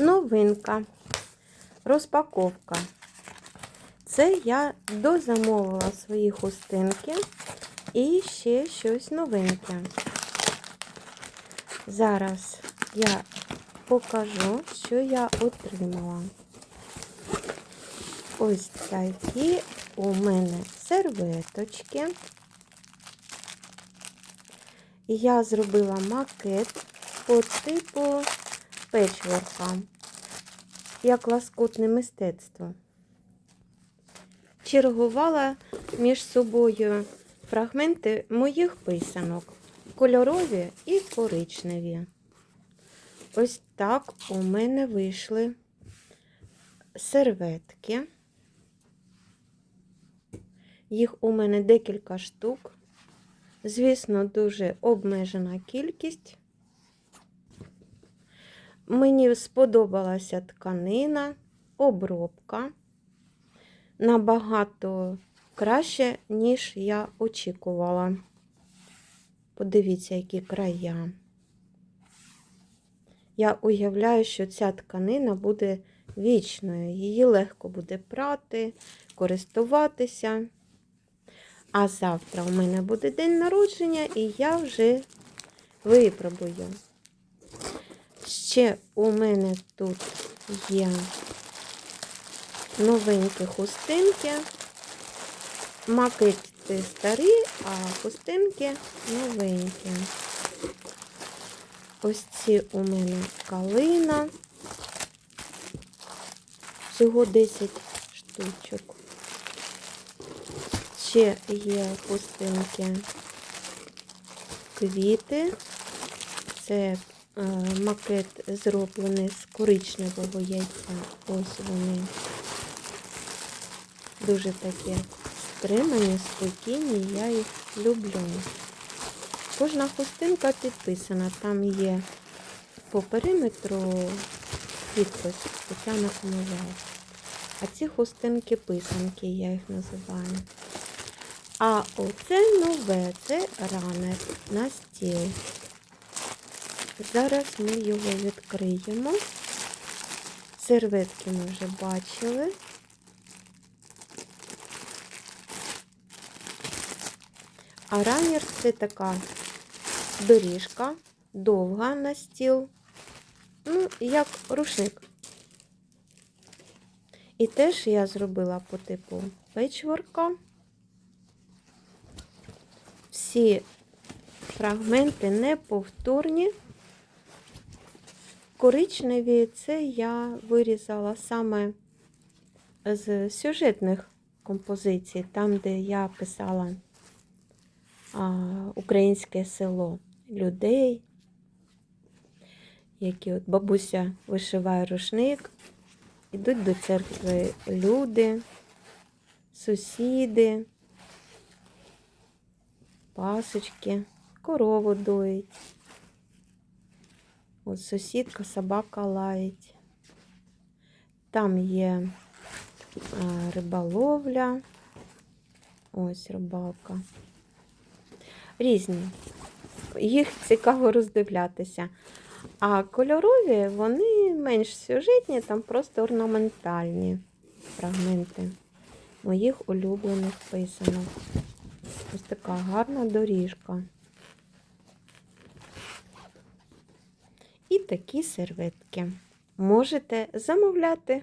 новинка, розпаковка. Це я дозамовила свої хустинки і ще щось новеньке. Зараз я покажу, що я отримала. Ось такі у мене серветочки. Я зробила макет по типу печворка, як ласкутне мистецтво. Чергувала між собою фрагменти моїх писанок, кольорові і коричневі. Ось так у мене вийшли серветки. Їх у мене декілька штук. Звісно, дуже обмежена кількість. Мені сподобалася тканина, обробка набагато краще, ніж я очікувала. Подивіться, які края. Я уявляю, що ця тканина буде вічною. Її легко буде прати, користуватися. А завтра у мене буде день народження, і я вже випробую. Ще у мене тут є новенькі хустинки. Макети старі, а хустинки новенькі. Ось ці у мене калина. Всього 10 штучок. Ще є хустинки квіти. Це макет зроблений з коричневого яйця. Ось вони. Дуже такі стримані, спокійні, я їх люблю. Кожна хустинка підписана, там є по периметру підпис Тетяна Комовал. А ці хустинки писанки, я їх називаю. А оце нове, це ранер на стіл. Зараз ми його відкриємо. Серветки ми вже бачили. А ранер це така доріжка, довга на стіл, ну, як рушник. І теж я зробила по типу печворка. Всі фрагменти неповторні. Коричневі це я вирізала саме з сюжетних композицій, там, де я писала а, українське село людей, які от бабуся вишиває рушник, ідуть до церкви люди, сусіди, пасочки, корову доїть. От сусідка, собака лаять. Там є риболовля. Ось рибалка. Різні. Їх цікаво роздивлятися. А кольорові, вони менш сюжетні, там просто орнаментальні фрагменти моїх улюблених писанок. Ось така гарна доріжка. І такі серветки. Можете замовляти.